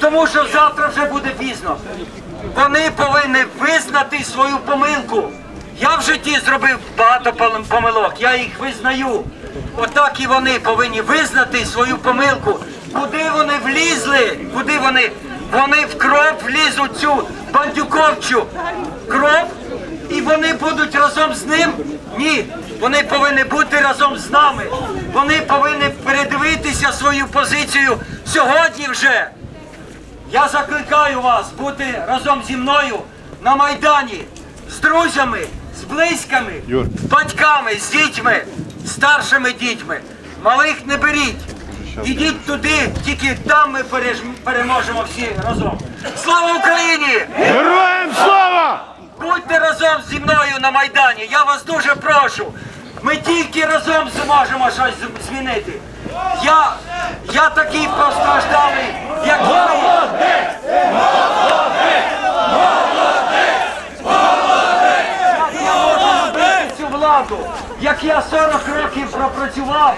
Тому що завтра вже буде пізно. Вони повинні визнати свою помилку. Я в житті зробив багато помилок, я їх визнаю. Отак і вони повинні визнати свою помилку. Куди вони влізли? Куди вони? Вони в кров влізуть цю бандюковчу кров, і вони будуть разом з ним? Ні. Вони повинні бути разом з нами. Вони повинні передивитися свою позицію сьогодні вже. Я закликаю вас бути разом зі мною на Майдані з друзями, з близькими, Юр. з батьками, з дітьми, старшими дітьми. Малих не беріть. Ідіть туди, тільки там ми переможемо всі разом. Слава Україні! Героям слава! Будьте разом зі мною на Майдані. Я вас дуже прошу. Ми тільки разом зможемо щось змінити. Я, я такий постраждалий, як ви. Я можу цю владу. Як я 40 років пропрацював,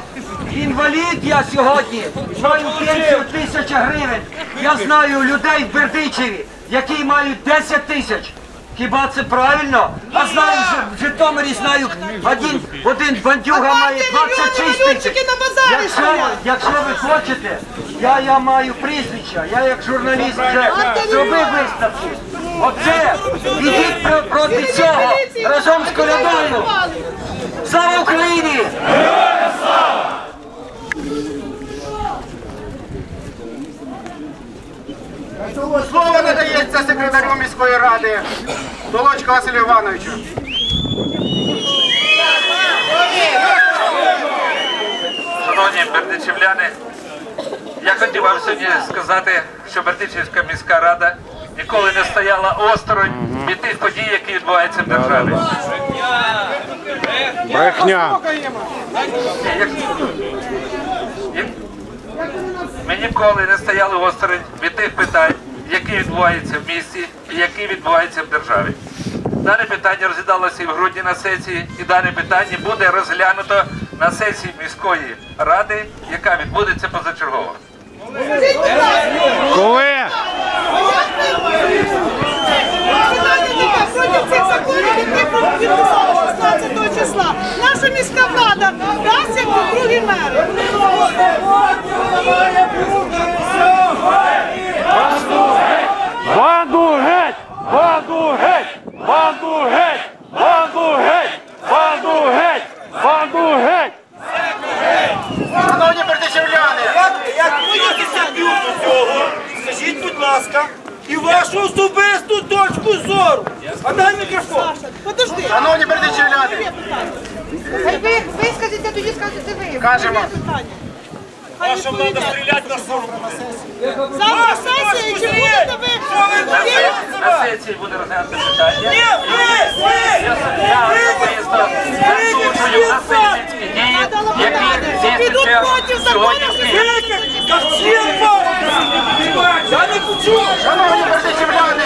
інвалід я сьогодні маю пенсію тисяча гривень. Я знаю людей в Бердичеві, які мають 10 тисяч. Хіба це правильно? А знаю, що в Житомирі знаю, один, один бандюга має 26 тисяч. на базарі Якщо, якщо ви хочете, я, я маю прізвища, я як журналіст вже зробив виставки. Оце, ідіть про- проти цього разом з колядою. Слава Україні! Слово надається секретарю міської ради Толочка Василю Івановичу. Шановні бердичівляни, я хотів вам сьогодні сказати, що Бердичівська міська рада ніколи не стояла осторонь від тих подій, які відбуваються в державі. Брехня! Ми ніколи не стояли осторонь від тих питань, які відбуваються в місті і які відбуваються в державі. Дане питання розглядалося і в грудні на сесії, і дане питання буде розглянуто на сесії міської ради, яка відбудеться позачергово. Коли? Проти цих законів, які підписали 16 числа. Наша міська влада дасть як другі мери. Банду геть! Банду геть! Банду геть! Банду геть! Банду геть! Банду геть! Шановні бердичівляни, Як відноситься до цього, скажіть, будь ласка, і вашу особисту точку зору. А дай мікрофон. Подожди. шановні бердичівляни, Хай ви вискажете, тоді скажете ви. Кажемо. Ваша влада стріляти на сурку. Завтра сесія, чи будете ви? Сесії буде розглянути питання. Ні, ви, ви, Я особисто засуджую насильницькі дії, які здійснюються в Я не почув. шановні бердичівляни,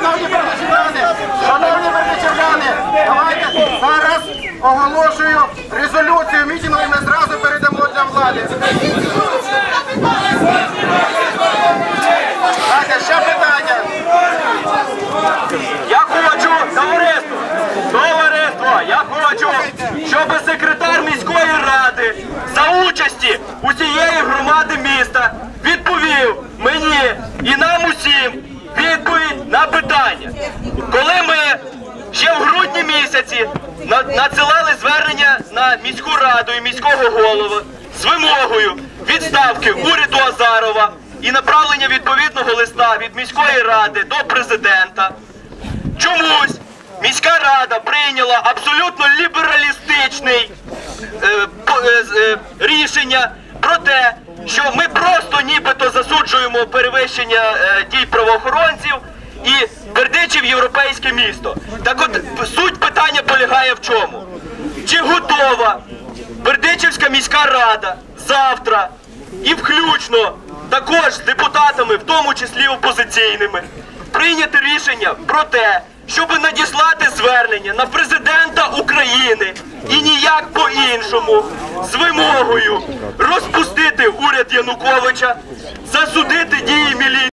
шановні бердичівляни, шановні бердичівляни, давайте зараз оголошую резолюцію. Мітингу і ми зразу передамо для влади. Дайте ще питання. Я хочу, товариство, товариство, я хочу, щоб секретар міської ради за участі усієї громади міста відповів мені і нам усім відповідь на питання. Коли ми ще в грудні місяці надсилали звернення на міську раду і міського голову з вимогою відставки уряду Азарова і направлення відповідного листа від міської ради до президента. Чомусь міська рада прийняла абсолютно лібералістичний рішення про те, що ми просто нібито засуджуємо перевищення е, дій правоохоронців і Бердичів європейське місто. Так от суть питання полягає в чому? Чи готова Бердичівська міська рада завтра і включно також з депутатами, в тому числі опозиційними, прийняти рішення про те, щоб надіслати звернення на президента України ніяк по-іншому з вимогою розпустити уряд Януковича, засудити дії міліції.